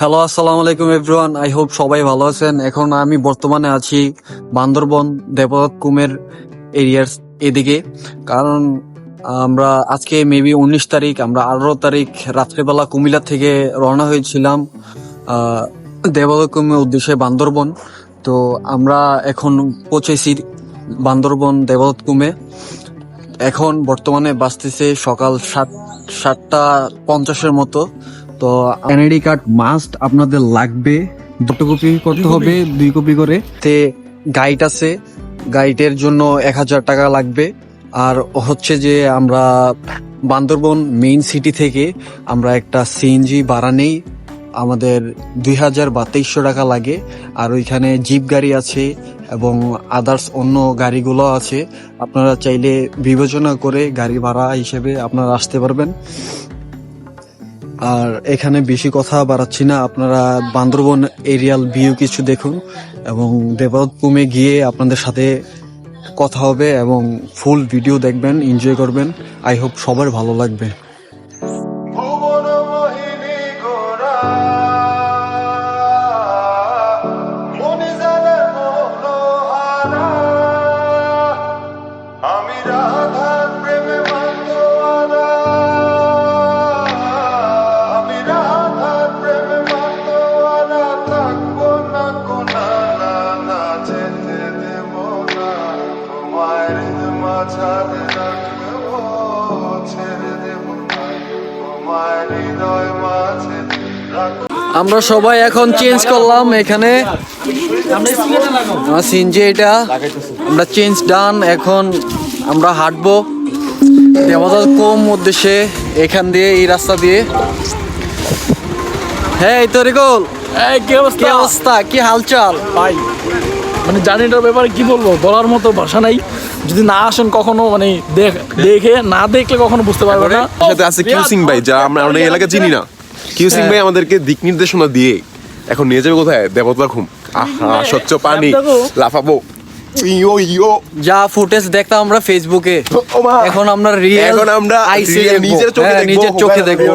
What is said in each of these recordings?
Hello আসসালামু আলাইকুম everyone I hope সবাই ভালো আছেন। এখন আমি বর্তমানে আছি বান্দরবন দেবদত্ত কুমের এরিয়ার এদিকে। কারণ আমরা আজকে মেবি উনিশ তারিখ, আমরা আঠারো তারিখ রাত্রেবেলা কুমিল্লা থেকে রওনা হয়েছিলাম দেবদত্ত কুমের উদ্দেশ্যে বান্দরবন। তো আমরা এখন পৌঁছেছি বান্দরবন দেবদত্ত কুমে। এখন বর্তমানে বাঁচতেছে সকাল সাত সাতটা পঞ্চাশের মতো। তো এনআইডি কার্ড মাস্ট আপনাদের লাগবে। দুটো কপি করতে হবে, দুই কপি করে। তে গাইড আছে। গাইডের জন্য এক হাজার টাকা লাগবে। আর হচ্ছে যে আমরা বান্দরবন মেইন সিটি থেকে আমরা একটা সিএনজি ভাড়া নেই। আমাদের দুই হাজার বা তেইশশো টাকা লাগে। আর ওইখানে জিপ গাড়ি আছে এবং আদার্স অন্য গাড়িগুলো আছে। আপনারা চাইলে বিবেচনা করে গাড়ি ভাড়া হিসেবে আপনারা আসতে পারবেন। আর এখানে বেশি কথা বাড়াচ্ছি না। আপনারা বান্দরবন এরিয়াল ভিউ কিছু দেখুন এবং দেবদপুমে গিয়ে আপনাদের সাথে কথা হবে এবং ফুল ভিডিও দেখবেন এনজয় করবেন। আই হোপ সবার ভালো লাগবে। মাঝারে রাখব ছেড়ে দেব তোমার হৃদয় মাঝে আমরা সবাই এখন চেঞ্জ করলাম এখানে। সিনজি এটা আমরা চেঞ্জ ডান এখন আমরা হাঁটবো। দেবদার কম উদ্দেশ্যে এখান দিয়ে এই রাস্তা দিয়ে। হ্যাঁ তরিকুল। এই কি অবস্থা? কি অবস্থা? কি হালচাল? ভাই মানে জার্নিটার ব্যাপারে কি বলব? বলার মতো ভাষা নাই। যদি না আসেন কখনো মানে দেখে না দেখলে কখনো বুঝতে পারবে না। সাথে আছে কিউসিং ভাই যা আমরা অনেক এলাকা চিনি না। কিউসিং ভাই আমাদেরকে দিক নির্দেশনা দিয়ে এখন নিয়ে যাবে কোথায়? দেবতা ঘুম। আহা স্বচ্ছ পানি লাফাবো। ইয়ো ইয়ো। যা ফুটেজ দেখতাম আমরা ফেসবুকে এখন আমরা রিয়েল এখন আমরা আইসে। নিজের চোখে হ্যাঁ, দেখব।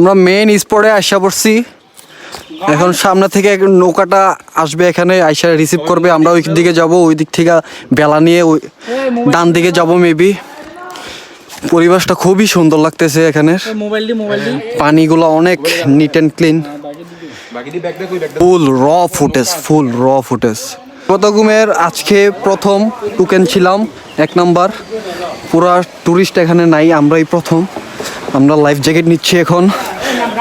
আমরা মেইন স্পটে আসা পড়ছি। এখন সামনে থেকে নৌকাটা আসবে এখানে আইসা রিসিভ করবে। আমরা ওই দিকে যাব ওই দিক থেকে বেলা নিয়ে ওই ডান দিকে যাব মেবি পরিবেশটা খুবই সুন্দর লাগতেছে এখানে। পানিগুলো অনেক নিট অ্যান্ড ক্লিন ফুল র ফুটেজ ফুল র ফুটেজ কতগুমের আজকে প্রথম টুকেন ছিলাম এক নাম্বার পুরা টুরিস্ট এখানে নাই আমরাই প্রথম। আমরা লাইফ জ্যাকেট নিচ্ছি এখন।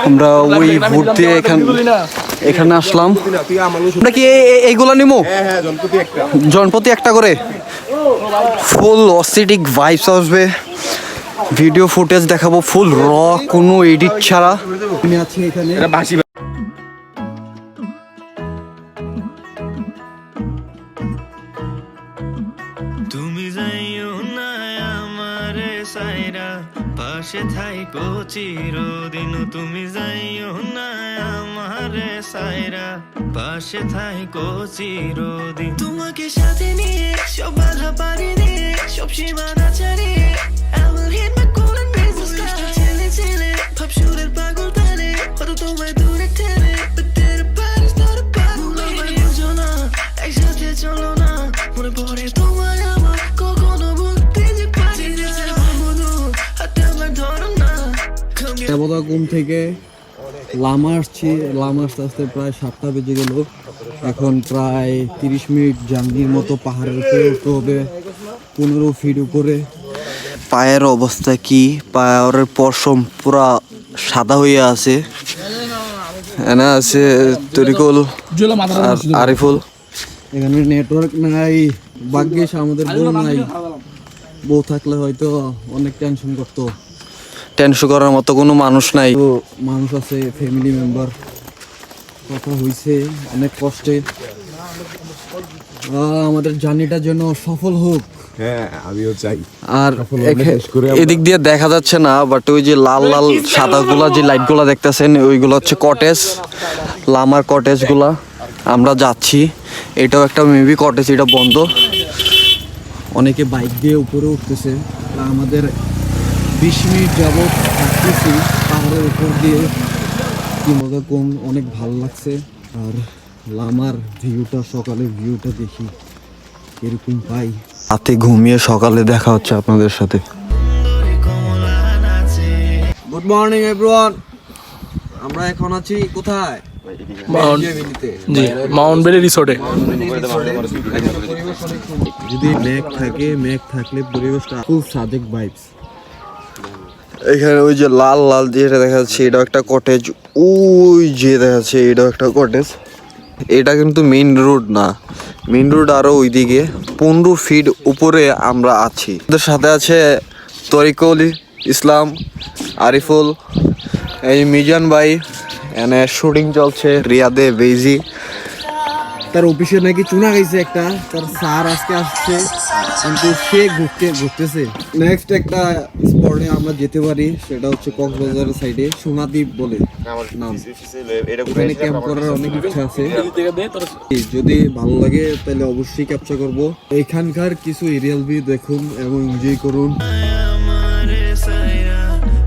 আমরা ওই ভোট দিয়ে এখান এখানে আসলাম। আমরা কি এইগুলো নিমো? জনপতি একটা করে। ফুল অসিটিক ভাইবস আসবে। ভিডিও ফুটেজ দেখাবো ফুল র কোনো এডিট ছাড়া। সাইরা পাশে থাইকো চিরদিন, তুমি যাইও না আমারে সাইরা। পাশে থাইকো চিরদিন। তোমাকে সাথে নিয়ে, সব বাধা পারি নিয়ে, সব সীমানা ছাড়িয়ে I will hit my golden business star ছেলে ছেলে ভাব সুরের পাগল তালে, হয়তো তোমায় দূরে ঠেলে But that about not about me আমায় বুঝো না একসাথে চলো না, মনে পড়ে দেবতা ঘুম থেকে লামা আসছি। লামা আসতে আসতে প্রায় সাতটা বেজে গেল। এখন প্রায় তিরিশ মিনিট জার্নির মতো পাহাড়ের উপরে উঠতে হবে। পনেরো ফিট উপরে। পায়ের অবস্থা কি? পায়ের পশম পুরা সাদা হয়ে আছে। এনে আছে তরিকুল আর আরিফুল। এখানে নেটওয়ার্ক নাই ভাগ্যিস আমাদের বউ নাই। বউ থাকলে হয়তো অনেক টেনশন করতো। টেনশন করার মতো কোনো মানুষ নাই। তো মানুষ আছে ফ্যামিলি মেম্বার কথা হইছে অনেক কষ্টে। আহ, আমাদের জার্নিটা যেন সফল হোক। হ্যাঁ আর এদিক দিয়ে দেখা যাচ্ছে না বাট ওই যে লাল লাল সাদা গুলা যে লাইটগুলা দেখতেছেন ওইগুলো হচ্ছে কটেজ লামার কটেজগুলা। আমরা যাচ্ছি। এটাও একটা মেবি কটেজ এটা বন্ধ। অনেকে বাইক দিয়ে উপরে উঠতেছে। আমাদের বিশ মিনিট যাবত থাকতেছি। পাহাড়ের উপর দিয়ে কি মজা কম অনেক ভালো লাগছে। আর লামার ভিউটা সকালের ভিউটা দেখি এরকম পাই। রাতে ঘুমিয়ে সকালে দেখা হচ্ছে আপনাদের সাথে। গুড মর্নিং এভরিওয়ান আমরা এখন আছি কোথায়? মাউন্ট বেলি রিসোর্টে যদি মেঘ থাকে মেঘ থাকলে পরিবেশটা খুব সাজেক ভাইবস এখানে ওই যে লাল লাল যেটা দেখা যাচ্ছে এটাও একটা কটেজ ওই যে দেখা যাচ্ছে এটাও একটা কটেজ এটা কিন্তু মেইন রোড না। মেইন রোড আরও ওইদিকে। পনেরো ফিট উপরে আমরা আছি। ওদের সাথে আছে তরিকুল ইসলাম, আরিফুল, এই মিজান ভাই, এনে শুটিং চলছে, রিয়াদে বেজি তার অফিসে নাকি চুনা গেছে একটা তার স্যার আজকে আসছে কিন্তু সে ঘুরতে ঘুরতেছে। নেক্সট একটা স্পটে আমরা যেতে পারি সেটা হচ্ছে কক্সবাজারের সাইডে সোনাদ্বীপ বলে নাম। ওখানে ক্যাম্প করার অনেক ইচ্ছা আছে। যদি ভালো লাগে তাহলে অবশ্যই ক্যাপচার করব। এখানকার কিছু এরিয়াল ভিউ দেখুন এবং এনজয় করুন।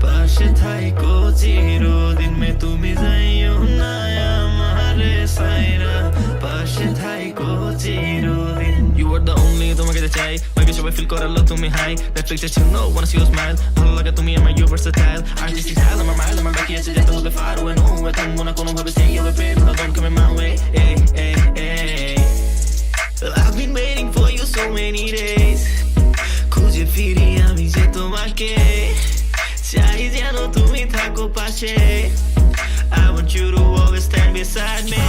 পাশে থাইকো চিরদিন মে তুমি যাইও পাশে থাইকো চিরদিন You are the only তোমাকে যে চাই মাইকে সবাই ফিল করালো তুমি high Netflix A chill no wanna see your smile ভালো লাগে তুমি আমার you versatile Artistic style আমার মাইল আমার বাকি আছে যেতে হবে far away no way থামবো না কোনোভাবে stay away babe no don't come in my way hey, hey, hey. Well, I've been waiting for you so many days খুঁজে ফিরি আমি যে তোমাকে চাই যেন তুমি থাকো পাশে I want you to always stand beside me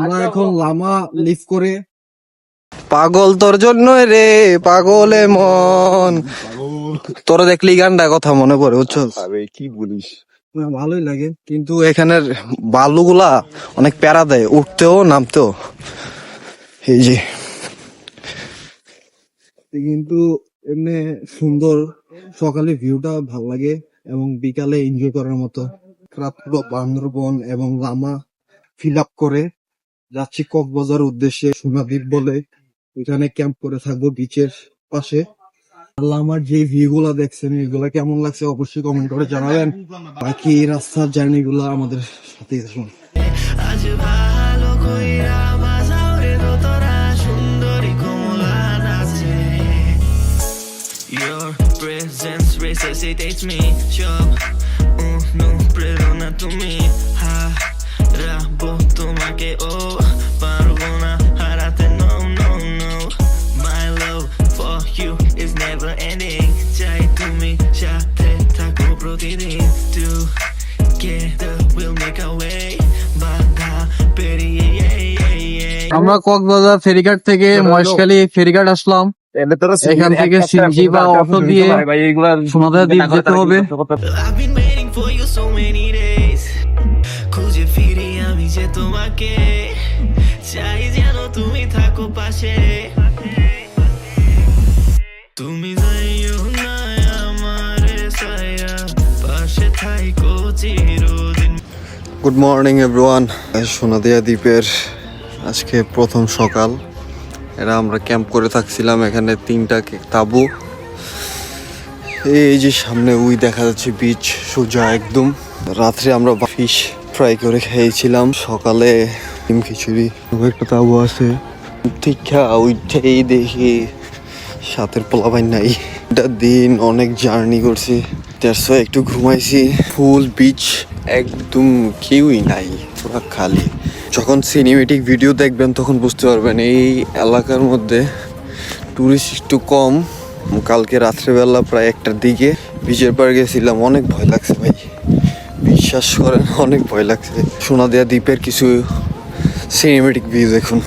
আমরা এখন লামা লিফট করে পাগল তোর জন্য রে পাগলে মন। তোরা দেখলি গানটা কথা মনে পড়ে বুঝছ আরে কি বলিস? ভালোই লাগে। কিন্তু এখানের বালুগুলা অনেক প্যারা দেয় উঠতেও নামতেও। এই যে। কিন্তু এমনি সুন্দর সকালে ভিউটা ভালো লাগে এবং বিকালে এনজয় করার মতো। রাত্র বান্দরবন এবং লামা ফিল আপ করে যাচ্ছি কক্সবাজার উদ্দেশ্যে সোনাদ্বীপ বলে। এখানে ক্যাম্প করে থাকব বিচের পাশে। আমার যে ভিউ গুলা দেখছেন, এগুলা কেমন লাগছে অবশ্যই কমেন্ট করে জানাবেন। বাকি রাস্তার জার্নি গুলা আমাদের সাথে নাচে। Your presence resuscitates me, সব আমরা কক্সবাজার ফেরিঘাট থেকে মহেশখালী ফেরিঘাট আসলাম। এখান থেকে সিনজি বা অটো দিয়ে সোনাদা দ্বীপ যেতে হবে। তোমাকে। চাই যেন তুমি থাকো পাশে। তুমি যাইও না আমার সাইরা পাশে থাইকো চিরদিন। গুড মর্নিং এভরিওয়ান সোনাদিয়া দ্বীপের আজকে প্রথম সকাল। এরা আমরা ক্যাম্প করে থাকছিলাম, এখানে তিনটা তাঁবু। এই যে সামনে উই দেখা যাচ্ছে বিচ সোজা একদম। রাত্রে আমরা ফিশ ফ্রাই করে খেয়েছিলাম। সকালে ডিম খিচুড়ি একটা তাঁবু আছে। ঠিক উঠেই দেখি সাতের পোলাবাই নাই। এটা দিন অনেক জার্নি করছি। দেড়শো একটু ঘুমাইছি। ফুল বিচ একদম কেউই নাই, পুরো খালি। যখন সিনেমেটিক ভিডিও দেখবেন, তখন বুঝতে পারবেন এই এলাকার মধ্যে টুরিস্ট একটু কম। কালকে রাত্রেবেলা প্রায় একটার দিকে বিচের পাড়ে গেছিলাম, অনেক ভয় লাগছে ভাই। বিশ্বাস করেন, অনেক ভয় লাগছে। সোনাদিয়া দ্বীপের কিছু সিনেমেটিক ভিউ দেখুন।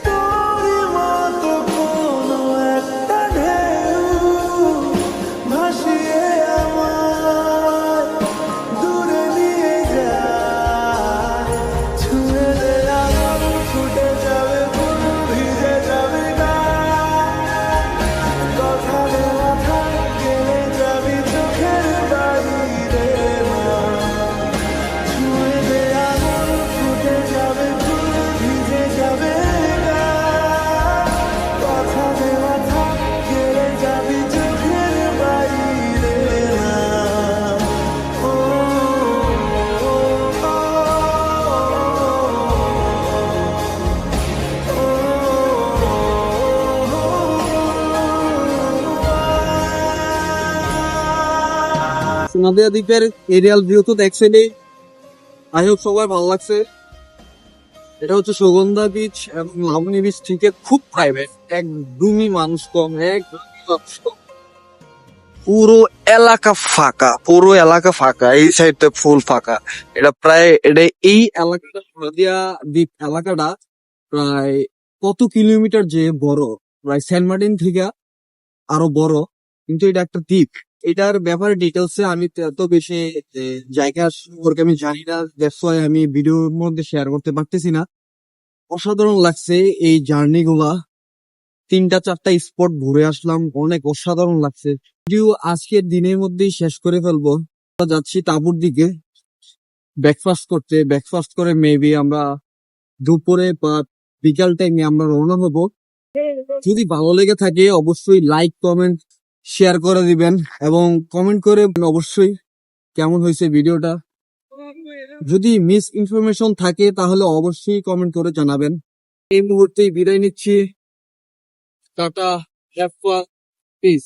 সোনাদিয়া দ্বীপের এরিয়াল ভিউ তো দেখছেনই। আই হোপ সবাই ভালো লাগছে। এটা হচ্ছে সুগন্ধা বিচ এবং লাবণী বিচ থেকে খুব প্রাইভেট একদমই মানুষ কম কম। পুরো এলাকা ফাঁকা, পুরো এলাকা ফাঁকা, এই সাইডটা ফুল ফাঁকা। এটা প্রায়, এটা এই এলাকাটা সোনাদিয়া দ্বীপ এলাকাটা প্রায় কত কিলোমিটার যে বড়, প্রায় সেন্ট মার্টিন থেকে আরও বড়। কিন্তু এটা একটা দ্বীপ। এটার ব্যাপারে ডিটেলসে আমি এত বেশি জায়গা সম্পর্কে আমি জানি না দ্যাটস ওয়াই আমি ভিডিওর মধ্যে শেয়ার করতে পারতেছি না। অসাধারণ লাগছে এই জার্নি গুলা। তিনটা, চারটা স্পট ঘুরে আসলাম, অনেক অসাধারণ লাগছে। ভিডিও আজকের দিনের মধ্যেই শেষ করে ফেলব। যাচ্ছি তাঁবুর দিকে। ব্রেকফাস্ট করতে ব্রেকফাস্ট করে মেবি আমরা দুপুরে বা বিকাল টাইমে আমরা রওনা হব। যদি ভালো লেগে থাকে, অবশ্যই লাইক কমেন্ট শেয়ার করে দিবেন এবং কমেন্ট করে অবশ্যই কেমন হয়েছে ভিডিওটা। যদি মিস ইনফরমেশন থাকে তাহলে অবশ্যই কমেন্ট করে জানাবেন। এই মুহূর্তেই বিদায় নিচ্ছি। Tata have peace